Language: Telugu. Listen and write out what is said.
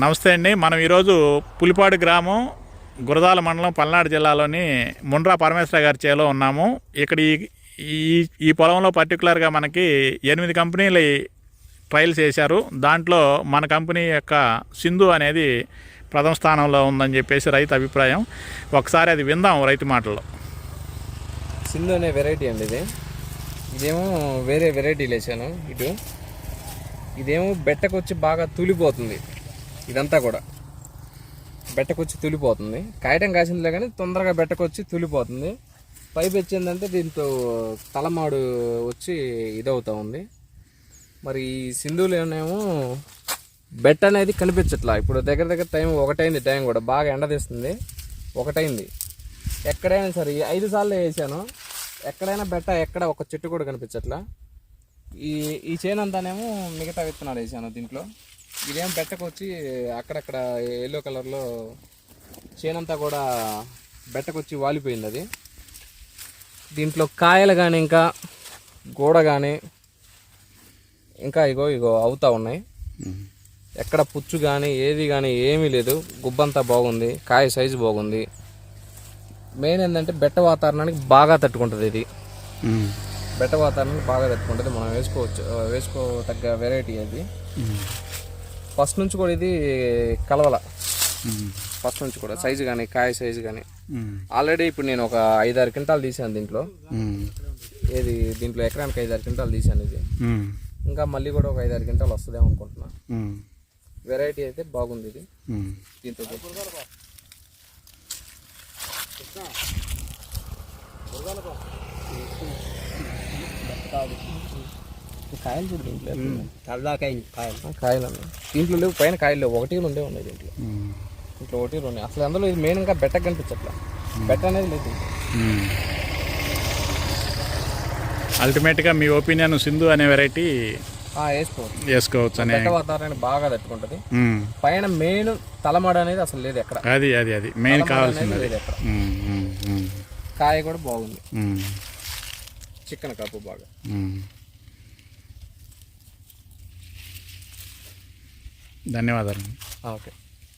నమస్తే అండి. మనం ఈరోజు పులిపాడు గ్రామం గురదాల మండలం పల్నాడు జిల్లాలోని ముండ్రా పరమేశ్వర గారి చేలో ఉన్నాము. ఇక్కడ ఈ ఈ పొలంలో పర్టికులర్గా మనకి ఎనిమిది కంపెనీలు ట్రయల్స్ చేశారు. దాంట్లో మన కంపెనీ యొక్క సింధు అనేది ప్రథమ స్థానంలో ఉందని చెప్పేసి రైతు అభిప్రాయం. ఒకసారి అది విందాం రైతు మాటల్లో. సింధు అనే వెరైటీ అండి ఇది. ఇదేమో వేరే వెరైటీ లేచాను. ఇటు ఇదేమో బెట్టకొచ్చి బాగా తూలిపోతుంది. ఇదంతా కూడా. బెట్టకొచ్చి తులిపోతుంది. కాయటం కాసిందిలే కానీ తొందరగా బెట్టకొచ్చి తులిపోతుంది. పైపు వచ్చిందంటే దీంతో తలమాడు వచ్చి ఇదవుతూ ఉంది. మరి ఈ సింధులోనేమో బెట్ అనేది కనిపించట్లా. ఇప్పుడు దగ్గర దగ్గర టైం ఒకటైంది టైం కూడా బాగా ఎండ తీస్తుంది. ఒకటైంది. ఎక్కడైనా సరే ఐదు సార్లు వేసాను. ఎక్కడైనా బెట్ట ఎక్కడ ఒక చెట్టు కూడా కనిపించట్లా. ఈ ఈ చేను అంతానేమో మిగతా విత్తనాలు వేసాను దీంట్లో. ఇదేం బెట్టకు వచ్చి అక్కడక్కడ ఎల్లో కలర్లో చేనంతా కూడా బెట్టకు వచ్చి వాలిపోయింది అది. దీంట్లో కాయలు కానీ ఇంకా గోడ కానీ ఇంకా ఇగో ఇగో అవుతా ఉన్నాయి. ఎక్కడ పుచ్చు కానీ ఏది కానీ ఏమీ లేదు. గుబ్బంతా బాగుంది. కాయ సైజు బాగుంది. మెయిన్ ఏంటంటే బెట్ట వాతావరణానికి బాగా తట్టుకుంటుంది ఇది. బెట్ట వాతావరణానికి బాగా తట్టుకుంటుంది. మనం వేసుకోవచ్చు వేసుకో తగ్గ వెరైటీ అది. ఫస్ట్ నుంచి కూడా ఇది కలవల. ఫస్ట్ నుంచి కూడా సైజు కానీ కాయ సైజు కానీ ఆల్రెడీ ఇప్పుడు నేను ఒక ఐదారు క్వింటాలు తీసాను దీంట్లో. ఏది దీంట్లో ఎకరానికి ఐదారు క్వింటాలు తీసాను ఇది. ఇంకా మళ్ళీ కూడా ఒక ఐదారు క్వింటాలు వస్తుందేమో అనుకుంటున్నా. వెరైటీ అయితే బాగుంది ఇది. దీంతో. కాయలు చూడు దీంట్లో తలదాకైంది కాయలు కాయలు. అన్న దీంట్లో లేవు పైన కాయలు లేవు ఒకటి ఉండే ఉన్నాయి దీంట్లో. దీంట్లో ఒకటి రెండు అసలు అందులో ఇది మెయిన్గా బెట్ట కనిపించట్లా. బెట్ట అనేది లేదు. అల్టిమేట్గా మీ ఒపీనియన్ సింధు అనే వెరైటీ ఆ, వేసుకోవచ్చు. వేసుకోవచ్చు అనే బెట్ట వాతావరణాన్ని బాగా తట్టుకుంటది. పైన మెయిన్ తలమాడ అనేది అసలు లేదు ఎక్కడ. అది అది అది. మెయిన్ కావాల్సింది లేదు ఎక్కడ. కాయ కూడా బాగుంది. చికెన్ కప్పు బాగా. ధన్యవాదాలు ఓకే.